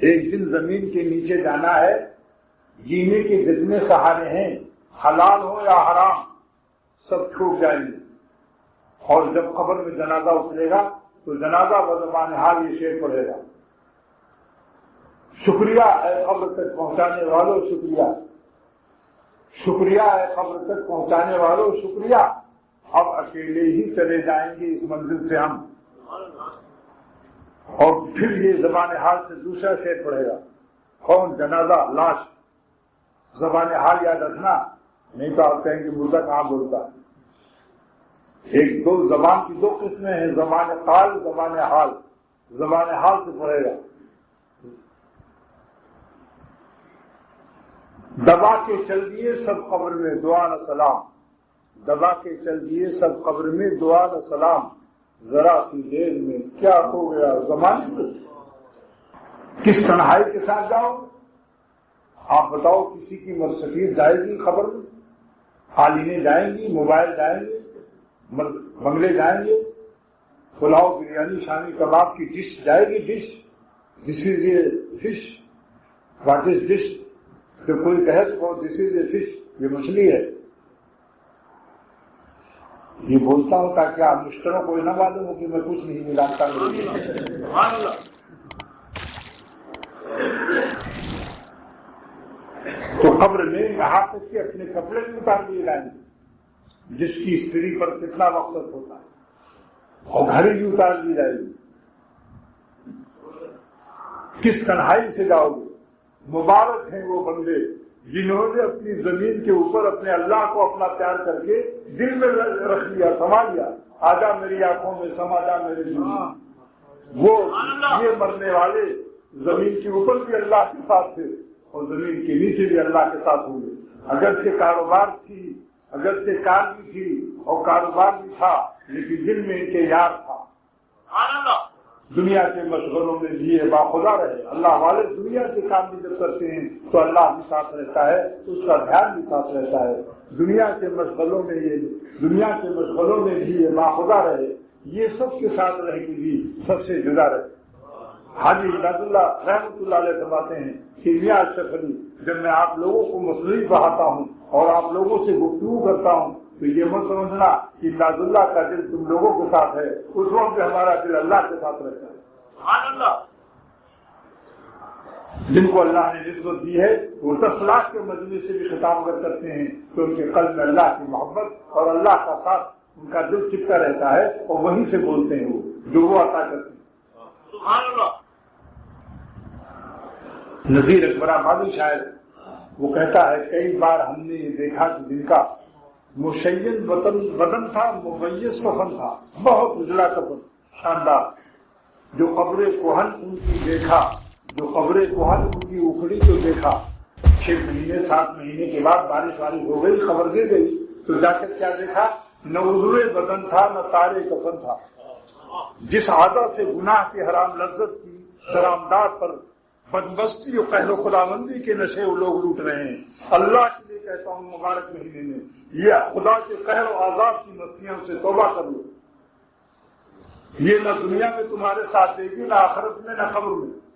ایک دن زمین کے نیچے جانا ہے، جینے کے جتنے سہارے ہیں، حلال ہو یا حرام، سب چھوٹ جائیں گے۔ اور جب قبر میں جنازہ اترے گا، تو جنازہ بزبان حال یہ شیر پڑے گا۔ شکریہ ہے قبر تک پہنچانے والوں، شکریہ۔ شکریہ ہے قبر تک پہنچانے والوں، شکریہ۔ اب اکیلے ہی چلے جائیں گے اس منزل سے ہم۔ پھر یہ زبان حال سے دوسرا شیر پڑے گا۔ کون جنازہ، لاش۔ زبان حال یاد رکھنا، نہیں تو آپ کہیں گے مردہ کہاں بولتا؟ ایک دو زبان کی دو قسمیں ہیں، زبان قال، زبان حال۔ زبان حال سے پڑے گا۔ دبا کے چل دیے سب قبر میں دعا نہ سلام۔ دبا کے چل دیے سب قبر میں دعا نہ سلام۔ ذرا سی دیر میں کیا ہو گیا؟ زمانے کس تنہائی کے ساتھ جاؤ؟ آپ بتاؤ کسی کی مرسفیر جائے گی خبر میں؟ خالینیں جائیں گی، موبائل جائیں گے بنگلے جائیں گے؟ پلاؤ بریانی شامی کباب کی ڈش جائے گی dish? This is a fish what is dish تو کوئی کہے تو دس از اے فش یہ مچھلی ہے۔ یہ بولتا ہوں تاکہ آپ مشکلوں کو نہ معلوم ہو کہ میں کچھ نہیں ملانتا تو قبر میں یہاں تک کہ اپنے کپڑے بھی اتار دیے جائیں گے، جس کی استری پر کتنا مقصد ہوتا ہے۔ اور گھڑی بھی اتار دی جائے گی۔ کس تنہائی سے جاؤ گے؟ مبارک ہیں وہ بندے۔ جنہوں نے اپنی زمین کے اوپر اپنے اللہ کو اپنا پیار کر کے دل میں رکھ لیا سما لیا۔ آجا میری آنکھوں میں سما جا میرے دل میں۔ وہ یہ مرنے والے زمین کے اوپر بھی اللہ کے ساتھ تھے اور زمین کے نیچے بھی اللہ کے ساتھ ہوں گے۔ اگر سے کاروبار تھی اگر سے کار بھی تھی اور کاروبار بھی تھا، لیکن دل میں ان کے یار تھا۔ دنیا کے مشغلوں میں لیے باخدا رہے، اللہ والے دنیا کے کام بھی جب کرتے ہیں تو اللہ بھی ساتھ رہتا ہے، اس کا دھیان بھی ساتھ رہتا ہے۔ دنیا کے مشغلوں میں یہ، دنیا کے مشغلوں میں بھی یہ باخدا رہے، یہ سب کے ساتھ رہ کے بھی سب سے جدا رہے۔ حاجی عباد اللہ رحمت اللہ علیہ فرماتے ہیں کہ میاں اشرف علی، جب میں آپ لوگوں کو مصنوعی پڑھاتا ہوں اور آپ لوگوں سے گفتگو کرتا ہوں تو یہ مت سمجھنا کہ ناز اللہ کا دل تم لوگوں کے ساتھ ہے۔ اس وقت بھی ہمارا دل اللہ کے ساتھ رہتا ہے۔ جن کو اللہ نے نسبت دی ہے وہ دس لاکھ کے مجموعے سے بھی خطاب کر کرتے ہیں تو ان کے قلب میں اللہ کی محبت اور اللہ کا ساتھ ان کا دل چپتا رہتا ہے اور وہیں سے بولتے ہیں وہ جو وہ عطا کرتے ہیں۔ نذیر اکبرہ مادی شاید وہ کہتا ہے کئی بار ہم نے یہ دیکھا کہ جن کا مشین وطن بدن تھا مبیس کفن تھا۔ بہت اجلا کفن شاندار۔ جو قبر کوہن ان کی دیکھا، جو قبر کوہن ان کی اکھڑی کو دیکھا۔ چھ مہینے، سات مہینے کے بعد بارش وارش ہو گئی، خبر گر گئی۔ تو جا کر کیا دیکھا؟ نہ عضر بدن تھا، نہ تارے کفن تھا۔ جس عادت سے گناہ کی حرام لذت کی درامدار پر بدمستی اور قہر و خدا بندی کے نشے وہ لوگ لوٹ رہے ہیں۔ اللہ کے لیے کہتا ہوں، مبارک مہینے میں۔ یہ خدا کے قہر و آزاد کی مستیاں سے توبہ کر لو۔ یہ نہ دنیا میں تمہارے ساتھ دے گی نہ آخرت میں، نہ خبر میں۔